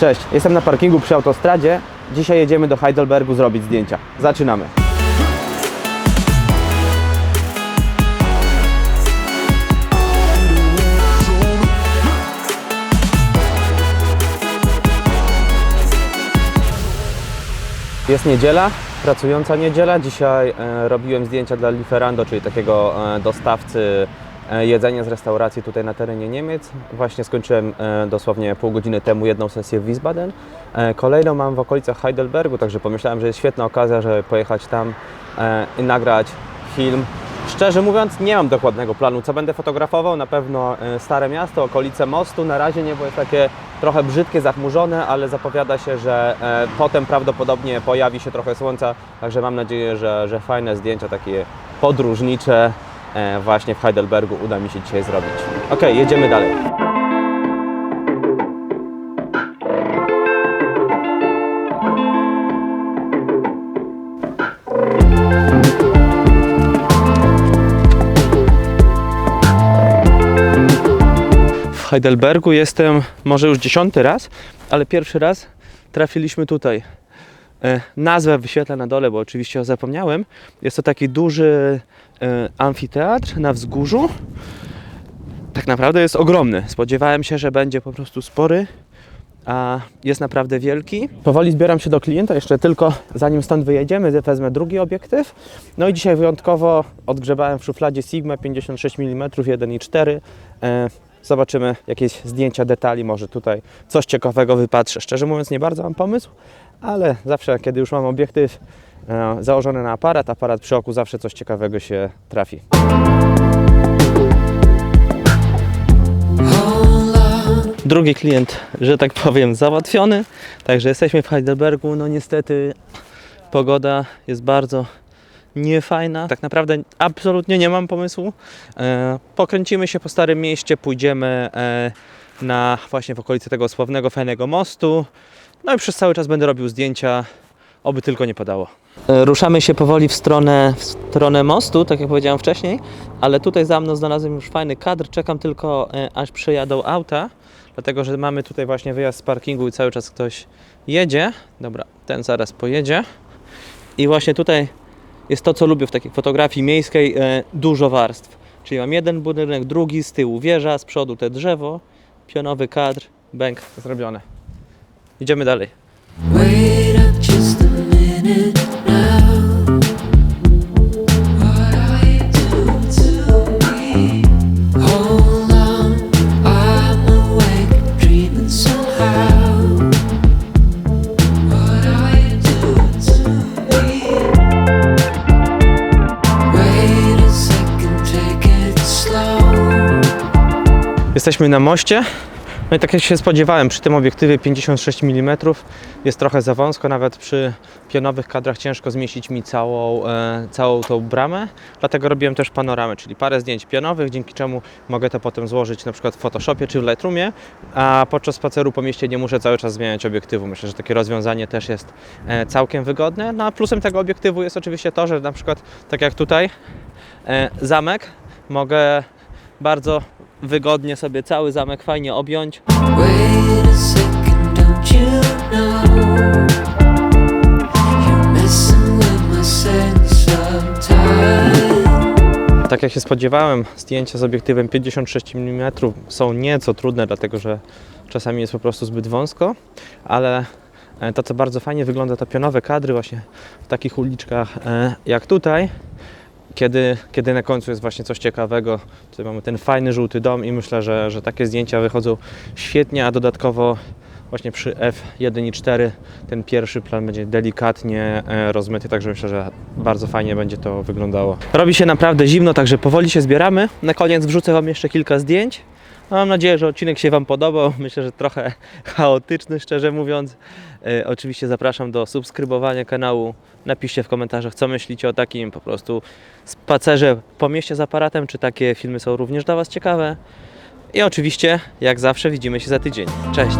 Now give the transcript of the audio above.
Cześć, jestem na parkingu przy autostradzie. Dzisiaj jedziemy do Heidelbergu zrobić zdjęcia. Zaczynamy. Jest niedziela, pracująca niedziela. Dzisiaj e, robiłem zdjęcia dla Lieferando, czyli takiego e, dostawcy e, jedzenia z restauracji tutaj na terenie Niemiec. Właśnie skończyłem e, dosłownie pół godziny temu jedną sesję w Wiesbaden. E, kolejną mam w okolicach Heidelbergu, także pomyślałem, że jest świetna okazja, żeby pojechać tam i nagrać film. Szczerze mówiąc, nie mam dokładnego planu, co będę fotografował. Na pewno Stare Miasto, okolice mostu. Na razie niebo jest takie trochę brzydkie, zachmurzone, ale zapowiada się, że potem prawdopodobnie pojawi się trochę słońca. Także mam nadzieję, że, że fajne zdjęcia takie podróżnicze właśnie w Heidelbergu uda mi się dzisiaj zrobić. Ok, jedziemy dalej. W Heidelbergu jestem może już dziesiąty raz, ale pierwszy raz trafiliśmy tutaj. E, Nazwę wyświetlę na dole, bo oczywiście zapomniałem. Jest to taki duży e, amfiteatr na wzgórzu. Tak naprawdę jest ogromny. Spodziewałem się, że będzie po prostu spory, a jest naprawdę wielki. Powoli zbieram się do klienta, jeszcze tylko zanim stąd wyjedziemy, wezmę drugi obiektyw. No i dzisiaj wyjątkowo odgrzebałem w szufladzie Sigma 56 mm 1.4. Zobaczymy jakieś zdjęcia, detali, może tutaj coś ciekawego wypatrzę. Szczerze mówiąc nie bardzo mam pomysł, ale zawsze kiedy już mam obiektyw e, założony na aparat, aparat przy oku zawsze coś ciekawego się trafi. Drugi klient, że tak powiem, załatwiony. Także jesteśmy w Heidelbergu. No niestety pogoda jest bardzo niefajna. Tak naprawdę absolutnie nie mam pomysłu. E, pokręcimy się po Starym Mieście, pójdziemy e, na właśnie w okolicy tego sławnego, fajnego mostu. No i przez cały czas będę robił zdjęcia, oby tylko nie padało. E, Ruszamy się powoli w stronę, w stronę mostu, tak jak powiedziałem wcześniej, ale tutaj za mną znalazłem już fajny kadr. Czekam tylko, aż przyjadą auta, dlatego że mamy tutaj właśnie wyjazd z parkingu i cały czas ktoś jedzie. Dobra, ten zaraz pojedzie. I właśnie tutaj jest to, co lubię w takiej fotografii miejskiej, e, dużo warstw. Czyli mam jeden budynek, drugi, z tyłu wieża, z przodu te drzewo, pionowy kadr, bęk zrobione. Idziemy dalej. Wait up just a minute Jesteśmy na moście. No i tak jak się spodziewałem, przy tym obiektywie 56 mm jest trochę za wąsko, nawet przy pionowych kadrach ciężko zmieścić mi całą, e, całą tą bramę, dlatego robiłem też panoramę, czyli parę zdjęć pionowych, dzięki czemu mogę to potem złożyć na przykład w Photoshopie czy w Lightroomie, a podczas spaceru po mieście nie muszę cały czas zmieniać obiektywu. Myślę, że takie rozwiązanie też jest e, całkiem wygodne. No a plusem tego obiektywu jest oczywiście to, że na przykład tak jak tutaj e, zamek mogę bardzo wygodnie sobie cały zamek fajnie objąć. Tak jak się spodziewałem, zdjęcia z obiektywem 56 mm są nieco trudne, dlatego że czasami jest po prostu zbyt wąsko, ale e, to co bardzo fajnie wygląda to pionowe kadry właśnie w takich uliczkach e, jak tutaj, kiedy, kiedy na końcu jest właśnie coś ciekawego. Tutaj mamy ten fajny żółty dom i myślę, że, że takie zdjęcia wychodzą świetnie, a dodatkowo właśnie przy F1.4 ten pierwszy plan będzie delikatnie e, rozmyty, także myślę, że bardzo fajnie będzie to wyglądało. Robi się naprawdę zimno, także powoli się zbieramy. Na koniec wrzucę Wam jeszcze kilka zdjęć. No, Mam nadzieję, że odcinek się Wam podobał. Myślę, że trochę chaotyczny, szczerze mówiąc. E, oczywiście zapraszam do subskrybowania kanału. Napiszcie w komentarzach, co myślicie o takim po prostu spacerze po mieście z aparatem, czy takie filmy są również dla Was ciekawe. I oczywiście, jak zawsze, widzimy się za tydzień. Cześć!